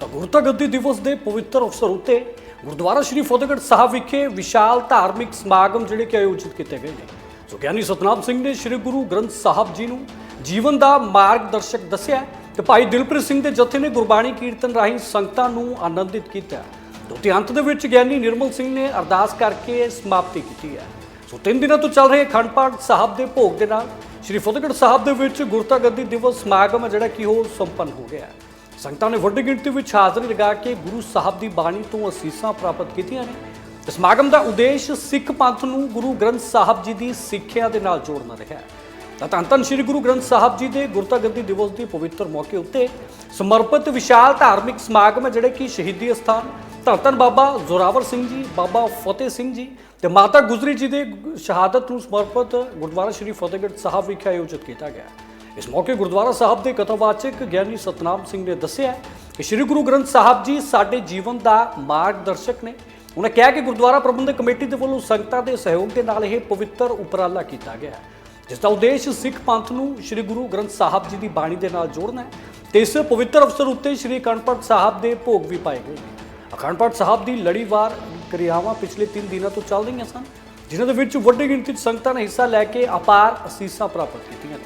ਤਾਂ ਗੁਰਤਾ ਗੱਦੀ ਦਿਵਸ ਦੇ ਪਵਿੱਤਰ ਅਵਸਰ ਉੱਤੇ ਗੁਰਦੁਆਰਾ ਸ਼੍ਰੀ ਫਤਿਹਗੜ੍ਹ ਸਾਹਿਬ ਵਿਖੇ ਵਿਸ਼ਾਲ ਧਾਰਮਿਕ ਸਮਾਗਮ ਜਿਹੜੇ ਕਿ ਆਯੋਜਿਤ ਕੀਤੇ ਗਏ ਨੇ। ਸੋ ਗਿਆਨੀ ਸਤਨਾਮ ਸਿੰਘ ਨੇ ਸ਼੍ਰੀ ਗੁਰੂ ਗ੍ਰੰਥ ਸਾਹਿਬ ਜੀ ਨੂੰ ਜੀਵਨ ਦਾ ਮਾਰਗਦਰਸ਼ਕ ਦੱਸਿਆ ਤੇ ਭਾਈ ਦਿਲਪ੍ਰੀਤ ਸਿੰਘ ਦੇ ਜਥੇ ਨੇ ਗੁਰਬਾਣੀ ਕੀਰਤਨ ਰਾਹੀਂ ਸੰਗਤਾਂ ਨੂੰ ਆਨੰਦਿਤ ਕੀਤਾ। ਤੇ ਅੰਤ ਦੇ ਵਿੱਚ ਗਿਆਨੀ ਨਿਰਮਲ ਸਿੰਘ ਨੇ ਅਰਦਾਸ ਕਰਕੇ ਸਮਾਪਤੀ ਕੀਤੀ ਹੈ। ਸੋ ਤਿੰਨ ਦਿਨਾਂ ਤੋਂ ਚੱਲ ਰਹੇ ਅਖੰਡ ਪਾਠ ਸਾਹਿਬ ਦੇ ਭੋਗ ਦੇ ਨਾਲ ਸ਼੍ਰੀ ਫਤਿਹਗੜ੍ਹ ਸਾਹਿਬ ਦੇ ਵਿੱਚ ਗੁਰਤਾ ਗੱਦੀ ਦਿਵਸ ਸਮਾਗਮ ਹੈ ਜਿਹੜਾ ਕਿ ਉਹ ਸੰਪੰਨ ਹੋ ਗਿਆ ਸੰਗਤਾਂ ਨੇ ਵੱਡੀ ਗਿਣਤੀ ਵਿੱਚ ਹਾਜ਼ਰੀ ਲਗਾ ਕੇ ਗੁਰੂ ਸਾਹਿਬ ਦੀ ਬਾਣੀ ਤੋਂ ਅਸੀਸਾਂ ਪ੍ਰਾਪਤ ਕੀਤੀਆਂ ਨੇ। ਸਮਾਗਮ ਦਾ ਉਦੇਸ਼ ਸਿੱਖ ਪੰਥ ਨੂੰ ਗੁਰੂ ਗ੍ਰੰਥ ਸਾਹਿਬ ਜੀ ਦੀ ਸਿੱਖਿਆ ਦੇ ਨਾਲ ਜੋੜਨਾ ਰਿਹਾ ਹੈ। ਤਾਂ ਧੰਨ ਧੰਨ ਸ੍ਰੀ ਗੁਰੂ ਗ੍ਰੰਥ ਸਾਹਿਬ ਜੀ ਦੇ ਗੁਰਤਾ ਗੱਦੀ ਦਿਵਸ ਦੀ ਪਵਿੱਤਰ ਮੌਕੇ ਉੱਤੇ ਸਮਰਪਿਤ ਵਿਸ਼ਾਲ ਧਾਰਮਿਕ ਸਮਾਗਮ ਹੈ ਜਿਹੜੇ ਕਿ ਸ਼ਹੀਦੀ ਅਸਥਾਨ ਧੰਨ ਧੰਨ ਬਾਬਾ ਜ਼ੋਰਾਵਰ ਸਿੰਘ ਜੀ, ਬਾਬਾ ਫਤਿਹ ਸਿੰਘ ਜੀ ਤੇ ਮਾਤਾ ਗੁਜਰੀ ਜੀ ਦੇ ਸ਼ਹਾਦਤ ਨੂੰ ਸਮਰਪਿਤ ਗੁਰਦੁਆਰਾ ਸ਼੍ਰੀ ਫਤਿਹਗੜ੍ਹ ਸਾਹਿਬ ਵਿਖੇ ਆਯੋਜਿਤ ਕੀਤਾ ਗਿਆ ਇਸ ਮੌਕੇ ਗੁਰਦੁਆਰਾ ਸਾਹਿਬ ਦੇ ਕਥਾਵਾਚਕ ਗਿਆਨੀ ਸਤਨਾਮ ਸਿੰਘ ਨੇ ਦੱਸਿਆ ਕਿ ਸ੍ਰੀ ਗੁਰੂ ਗ੍ਰੰਥ ਸਾਹਿਬ ਜੀ ਸਾਡੇ ਜੀਵਨ ਦਾ ਮਾਰਗਦਰਸ਼ਕ ਨੇ। ਉਹਨਾਂ ਕਿਹਾ ਕਿ ਗੁਰਦੁਆਰਾ ਪ੍ਰਬੰਧਕ ਕਮੇਟੀ ਦੇ ਵੱਲੋਂ ਸੰਗਤਾਂ ਦੇ ਸਹਿਯੋਗ ਦੇ ਨਾਲ ਇਹ ਪਵਿੱਤਰ ਉਪਰਾਲਾ ਕੀਤਾ ਗਿਆ ਹੈ, ਜਿਸ ਦਾ ਉਦੇਸ਼ ਸਿੱਖ ਪੰਥ ਨੂੰ ਸ੍ਰੀ ਗੁਰੂ ਗ੍ਰੰਥ ਸਾਹਿਬ ਜੀ ਦੀ ਬਾਣੀ ਦੇ ਨਾਲ ਜੋੜਨਾ ਹੈ ਤੇ ਇਸ ਪਵਿੱਤਰ ਅਵਸਰ ਉੱਤੇ ਸ੍ਰੀ ਅਖੰਡ ਸਾਹਿਬ ਦੇ ਭੋਗ ਵੀ ਪਾਏ ਗਏ ਨੇ। ਅਖੰਡ ਪਾਠ ਸਾਹਿਬ ਦੀ ਲੜੀਵਾਰ ਕਿਰਿਆਵਾਂ ਪਿਛਲੇ 3 ਦਿਨਾਂ ਤੋਂ ਚੱਲ ਰਹੀਆਂ ਸਨ, ਜਿਨ੍ਹਾਂ ਦੇ ਵਿੱਚ ਵੱਡੀ ਗਿਣਤੀ 'ਚ ਸੰਗਤਾਂ ਨੇ ਹਿੱਸਾ ਲੈ ਕੇ ਅਪਾਰ ਅਸੀਸਾਂ ਪ੍ਰਾਪਤ ਕੀਤੀਆਂ ਨੇ।